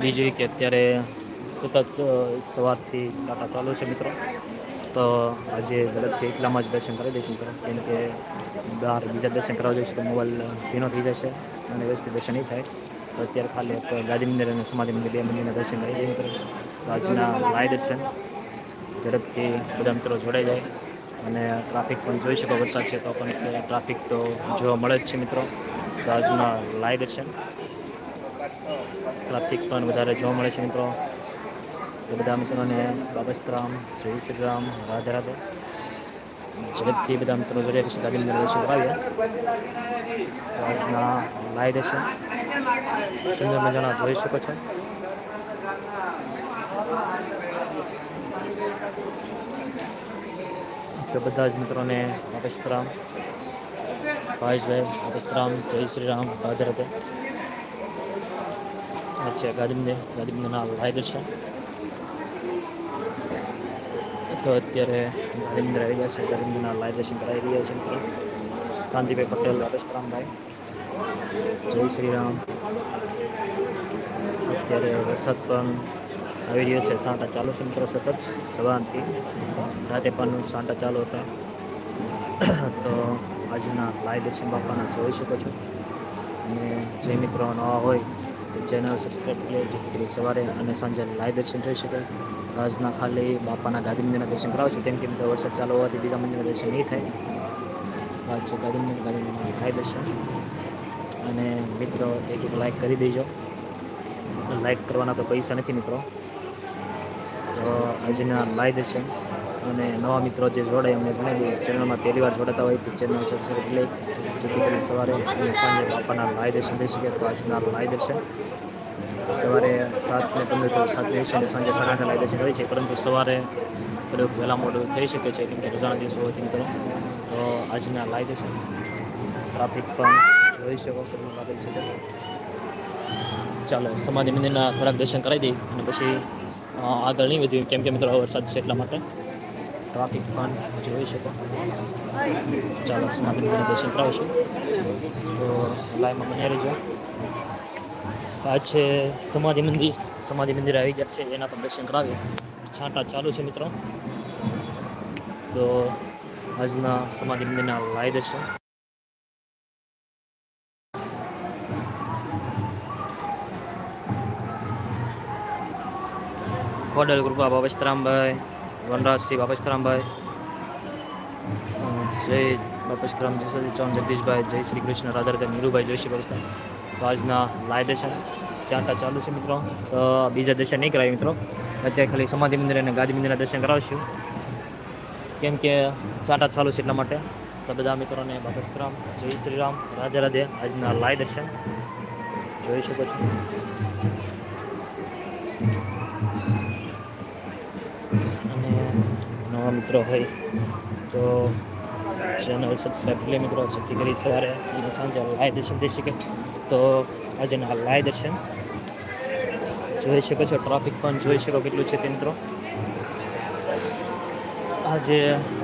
બીજું કે અત્યારે સતત સવારથી ચાટા ચાલુ છે મિત્રો. તો આજે ઝડપથી એટલામાં જ દર્શન કરી દઈશું મિત્રો. કેમ કે બહાર બીજા દર્શન કરવા જઈશું તો મોબાઈલ ભીનો થઈ જશે અને વ્યવસ્થિત દર્શન નહીં થાય. તો અત્યારે ખાલી ગાંધી મંદિર અને સમાધિ મંદિર, બે મંદિરના દર્શન કરી દઈએ મિત્રો. તો આજના લાય દર્શન. ઝડપથી બધા મિત્રો જોડાઈ જાય. અને ટ્રાફિક પણ જોઈ શકો વરસાદ છે તો પણ ટ્રાફિક તો જોવા મળે જ છે મિત્રો. તો આજના લાય દર્શન. ટ્રાફિક પણ વધારે જોવા મળે છે મિત્રો. તો બધા મિત્રોને બાબસ્તરામ જય શ્રી રામ, રાધે રાધે. ઝડપથી બધા મિત્રો જોડે પછી મંદિર દર્શન કરાવ્યા તો આજના લાઈ દર્શન સુંદર મજાના જોઈ શકો છો. બધા જ મિત્રોને બાબસ્તરામ ભાઈ બાબસ્તરામ જય શ્રી રામ, રાધે રાધે. અચ્છા ગાદીમને ગાંધી ના લાઈવ છે. તો અત્યારે ગાદીમંદર આવી ગયા છે લાઈવ દર્શન કરાવી રહ્યા છે મિત્રો. કાંતિભાઈ પટેલ રાજસ્થાનભાઈ જય શ્રી રામ. અત્યારે વરસાદ પણ આવી રહ્યો છે, સાંટા ચાલુ છે મિત્રો સતત, સવારથી. રાતે પણ સાંટા ચાલુ હતા. તો આજના લાઈવ દર્શન બાપાના જોઈ શકો છો. અને જે મિત્રો નવા હોય તો ચેનલ સબસ્ક્રાઈબ કરી જેથી સવારે અને સાંજે લાઈવ દર્શન થઈ શકે આજના ખાલી બાપાના ગાંધી મંદિરના દર્શન કરાવશું તેમ કે મિત્રો વરસાદ ચાલુ હોવાથી બીજા મંદિરના દર્શન નહીં થાય. આજ છે ગાંધી મંદિર ગાંધી મંદિરના લાઈવ દર્શન. અને મિત્રો, એક એક લાઈક કરી દેજો. લાઈક કરવાના તો પૈસા નથી મિત્રો. તો આજના લાઈવ દર્શન. અને નવા મિત્રો જે જોડાય અમને જણાવી દઈએ ચેનલમાં પહેલી વાર જોડાતા હોય તો ચેનલ સબસ્ક્રાઈબ એટલે જેથી કરીને સવારે અને સાંજે બાપાના લાઈવ દર્શન થઈ શકે તો આજના લાઈવ દર્શન. સવારે સાત ને પંદર સાત વીસ અને સાંજે સાડા આઠ લાઈવ દર્શન હોય છે. પરંતુ સવારે થોડુંક વહેલા મોડું થઈ શકે છે, કેમ કે રજાના દિવસો હોવાથી મિત્રો તો આજના લાઈવ દર્શન ટ્રાફિક પણ જોઈ શકો કેટલું ટ્રાફિક છે ચાલો, સમાધિ મંદિરના થોડાક દર્શન કરાવી દઈએ અને પછી આગળ નહીં વધ્યું, કેમ કે મિત્રો વરસાદ છે એટલા માટે. ટ્રાફિક પણ જોઈ શકો ચાલો મંદિરના દર્શન કરાવીશું. તો લાઈવમાં બન્યા રહીજો. આ છે સમાધિ મંદિર. સમાધિ મંદિર આવી ગયા છે, એના પણ દર્શન કરાવીએ. છાંટા ચાલુ છે મિત્રો. તો આજના સમાધિ મંદિરના લાઈ દર્શન. ખોડલ કૃપા બાબસ્તરામભાઈ વનરાજસિંહ બાપસ્તરામભાઈ જય બાપસ્તરામ, જય સતી ચૌહાણ, જગદીશભાઈ, જય શ્રી કૃષ્ણ રાધારતા નીરુભાઈ જોશી બાપસ્તરામ. તો આજના લાઈવ દર્શન ચારટા ચાલુ છે મિત્રો. તો બીજા દર્શન નહીં કરાવી મિત્રો. અત્યારે ખાલી સમાધિ મંદિર અને ગાદી મંદિરના દર્શન કરાવશું. કેમ કે ચાટા ચાલુ છે એટલા માટે. તો બધા મિત્રોને બાપસ્તરામ, જય શ્રી રામ, રાધે રાધે આજના લાઈવ દર્શન. જોઈ શકો છો અને નવા મિત્રો હોય, તો ચેનલ સબસ્ક્રાઈબ કરી મિત્રો. જેથી કરી સવારે અને સાંજે લાઈવ દર્શન થઈ શકે. તો આજના લાઈવ દર્શન. જોઈ શકો છો ટ્રાફિક પણ જોઈ શકો કેટલું છે તે મિત્રો. આજે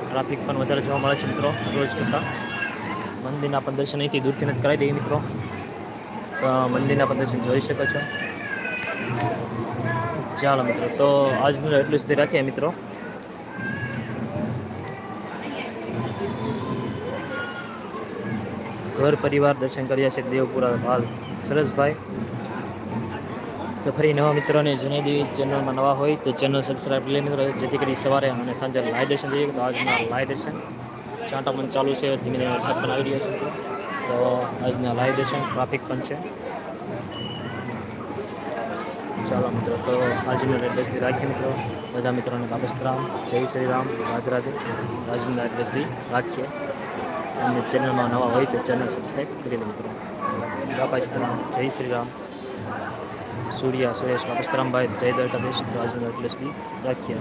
ટ્રાફિક પણ વધારે જોવા મળે છે મિત્રો રોજ કરતાં મંદિરના પણ દર્શન અહીંથી દૂરથી નથી કરાવી દઈએ મિત્રો. મંદિરના પણ દર્શન જોઈ શકો છો. ચાલો મિત્રો, તો આજનું એટલું સુધી રાખીએ મિત્રો. ઘર પરિવાર દર્શન કર્યા છે દેવપુરા હાલ. સરસભાઈ તો ફરી નવા મિત્રોને જૂની દેવી ચેનલમાં નવા હોય તો ચેનલ સબસ્ક્રાઈબ લઈ મિત્રો. જેથી કરી સવારે અને સાંજે લાઈ દર્શન થઈએ તો આજના લાઈ દર્શન ચાંટા પણ ચાલુ છે. ધીમે ધીમે વરસાદ પણ આવી રહ્યો છે. તો આજના લાઈ દર્શન ટ્રાફિક પણ છે. ચાલો મિત્રો, તો આજનો એડ્રેસથી રાખીએ મિત્રો. બધા મિત્રોને બાબસ્તરામ જય શ્રી રામ. રાધરાધે રાધે. આજના એડ્રેસથી રાખીએ. અને ચેનલમાં નવા હોય તો ચેનલ સબસ્ક્રાઈબ કરી લો મિત્રો. બાપાસ્તરામ જય શ્રી રામ. સૂર્યા સુરેશ બાબસ્તરામભાઈ જય દ્વારકાધીશ. તો આજનો સુધી રાખીએ.